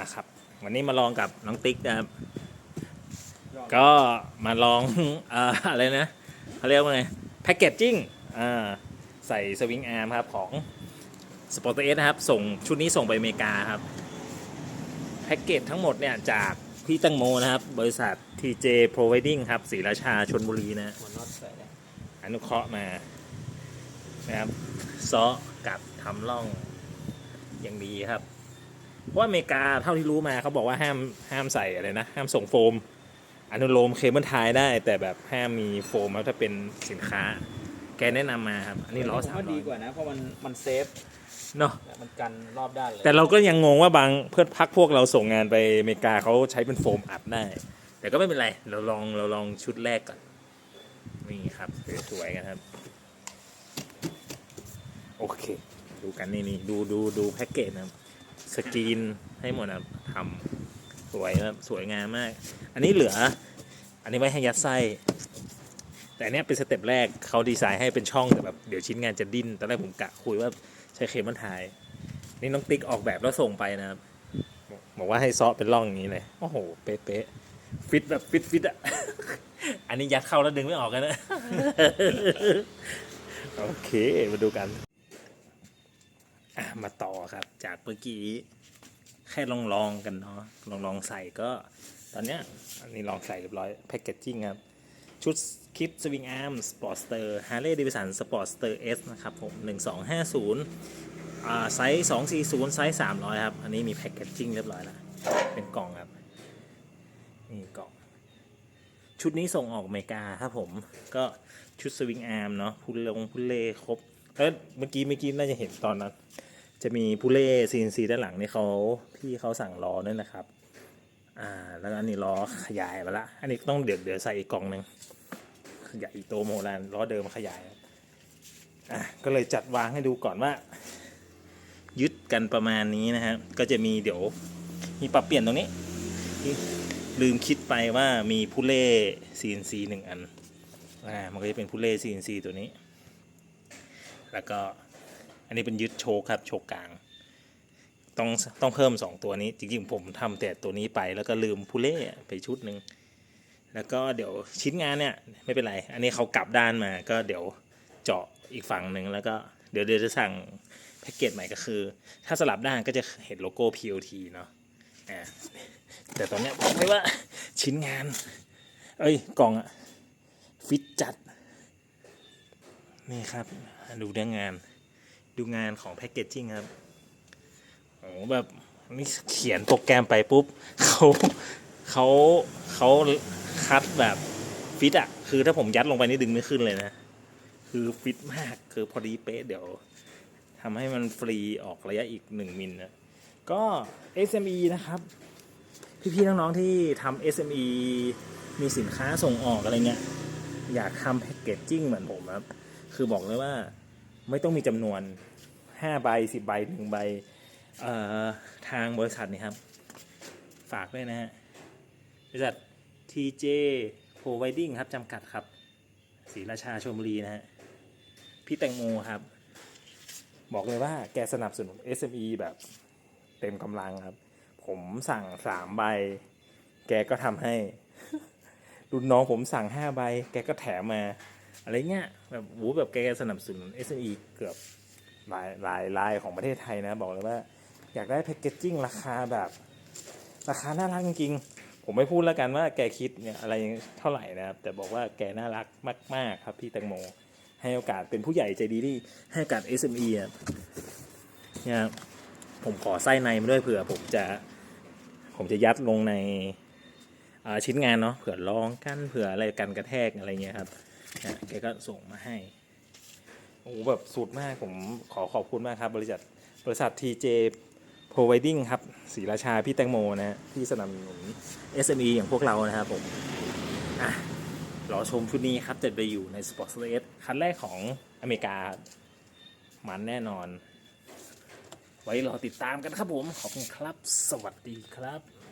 นะครับ วันนี้มาลองกับน้องติ๊กนะครับ ก็มาลองเอ่ออะไรนะเขาเรียกว่าไงแพคเกจจิ้งอ่าใส่สวิงอาร์มครับของสปอร์ตเอสนะครับ ส่งชุดนี้ส่งไปอเมริกาครับ แพ็กเกจทั้งหมดเนี่ยจากพี่ตังโมนะครับ บริษัท TJ Providing ครับศรีราชาชนบุรีนะหัวน็อตใส่ได้อนุเคราะห์มานะครับซอกับทำร่องอย่างดีครับ เพราะว่าอเมริกาเท่าที่รู้มาเขาบอกว่าห้ามห้ามใส่อะไรนะห้ามส่งโฟม อนุโลมเคเบิลไทยได้ แต่แบบห้ามมีโฟมครับถ้าเป็นสินค้า แกแนะนำมาครับ อันนี้ล้อผมสามว่าร้ดีอยกว่านะเพราะมันมันเซฟเนาะมันกันรอบด้านเลยแต่เราก็ยังงงว่าบางเพื่อนพักพวกเราส่งงานไปอเมริกาเขาใช้เป็นโฟมอัดได้ แต่ก็ไม่เป็นไร เราลองเราลองชุดแรกก่อน นี่ครับสวยๆกันครับ โอเค ดูกันนี่นี่ดูดูดูแพ็กเกจนะครับ สกรีนให้หมดนะทำสวยครับสวยงามมาก อันนี้เหลือ อันนี้ไว้ให้ยัดไส้แต่อันเนี้ยเป็นสเต็ปแรกเขาดีไซน์ให้เป็นช่องแต่แบบเดี๋ยวชิ้นงานจะดิ้นตอนแรกผมกะคุยว่าใช้เคเบิลไทยนี่น้องติ๊กออกแบบแล้วส่งไปนะครับบอกบอกว่าให้ซอเป็นร่องอย่างนี้เลยโอ้โห เป๊ะๆฟิตแบบฟิตฟิตอะ อันนี้ยัดเข้าแล้วดึงไม่ออกกันนะ โอเค มาดูกัน อะมาต่อครับจากเมื่อกี้แค่ลองลองๆกันเนาะลองลองๆใส่ก็ตอนเนี้ยอันนี้ลองใส่เรียบร้อยแพคเกจจิ้งครับ ชุดคลิปสวิงอาร์มสปอร์ตสเตอร์ฮาร์เลย์ดิวิสันสปอร์ตสเตอร์เอสนะครับผม1250อ่าไซส์240ไซส์300ครับ อันนี้มีแพ็กเกจจิ้งเรียบร้อยแล้วเป็นกล่องครับนี่กล่อง ชุดนี้ส่งออกอเมริกาครับผมก็ชุดสวิงอาร์มเนาะพุลลงพุลเลครบ แล้วเมื่อกี้เมื่อกี้น่าจะเห็นตอนนั้น จะมีพุลเล่ CNC ด้านหลังนี่เขาพี่เขาสั่งล้อด้วยนะครับ อ่า แล้วอันนี้ล้อขยายมาละ อันนี้ต้องเดี๋ยวเดี๋ยวใส่อีกกล่องหนึ่งขยายอีกโตโมแลนล้อเดิมขยายอะก็เลยจัดวางให้ดูก่อนว่า ยึดกันประมาณนี้นะฮะก็จะมีเดี๋ยวมีปรับเปลี่ยนตรงนี้ ลืมคิดไปว่ามีผู้เล่ CNC หนึ่งอันอ่ามันก็จะเป็นผู้เล่ CNC ตัวนี้ แล้วก็อันนี้เป็นยึดโชคครับ โชคกลาง ต้องต้องเพิ่ม 2 ตัวนี้ จริงๆผมทำแต่ตัวนี้ไปแล้วก็ลืมผู้เล่ไปชุดหนึ่งแล้วก็เดี๋ยวชิ้นงานเนี่ยไม่เป็นไร อันนี้เขากลับด้านมาก็เดี๋ยวเจาะอีกฝั่งหนึ่งแล้วก็เดี๋ยวเดี๋ยวจะสั่งแพ็กเกจใหม่ก็คือ ถ้าสลับด้านก็จะเห็นโลโก้ POT เนาะอ่าแต่ตอนเนี้ยบอกเลยว่าชิ้นงาน เอ้ยกล่องอะฟิตจัด นี่ครับ ดูเรื่องงาน ดูงานของแพ็กเกจจิ้งครับโอ้แบบนี่เขียนโปรแกรมไปปุ๊บเขาเขาเขาคัดแบบฟิตอะคือถ้าผมยัดลงไปนี่ดึงไม่ขึ้นเลยนะ คือฟิตมากคือพอดีเป๊ะเดี๋ยวทำให้มันฟรีออกระยะอีกหนึ่งมิลนะก็ SME นะครับ พี่ๆน้องๆที่ทำ SME มีสินค้าส่งออกอะไรเงี้ย อยากทำแพคเกจจิ้งเหมือนผมครับ คือบอกเลยว่า ไม่ต้องมีจำนวน5ใบ10ใบหนึ่งใบทางบริษัทนี่ครับ ฝากด้วยนะฮะบริษัท TJ Providing ครับจำกัดครับศรีราชาชลบุรีนะฮะพี่แตงโมครับ บอกเลยว่าแกสนับสนุน SME แบบเต็มกำลังครับ ผมสั่งสามใบ แกก็ทำให้ รุ่นน้องผมสั่งห้าใบ แกก็แถมมา อะไรเงี้ยแบบโอ้แบบแกสนับสนุน SME เกือบหลายหลายรายของประเทศไทยนะ บอกเลยว่า อยากได้แพคเกจจิ้งราคาแบบ ราคาน่ารักจริงๆ ผมไม่พูดแล้วกันว่าแกคิดเนี่ยอะไรเท่าไหร่นะครับ แต่บอกว่าแกน่ารักมาก ๆ ครับพี่แตงโม ให้โอกาสเป็นผู้ใหญ่ใจดีที่ให้โอกาส SME อะเนี่ยผมขอไส้ในมาด้วยเผื่อผมจะผมจะยัดลงในชิ้นงานเนาะเผื่อลองกันเผื่ออะไรกันกระแทกอะไรเงี้ยครับ แกก็ส่งมาให้โอ้โหแบบสุดมากผมขอขอบคุณมากครับ บริษัทบริษัท TJ Providing ครับศรีราชาพี่แตงโมนะฮะที่สนับสนุน SME อย่างพวกเรานะครับผมอะรอชมชุดนี้ครับจะไปอยู่ใน Sport s t คันแรกของอเมริกา มันแน่นอน ไว้รอติดตามกันครับผม ขอบคุณครับ สวัสดีครับ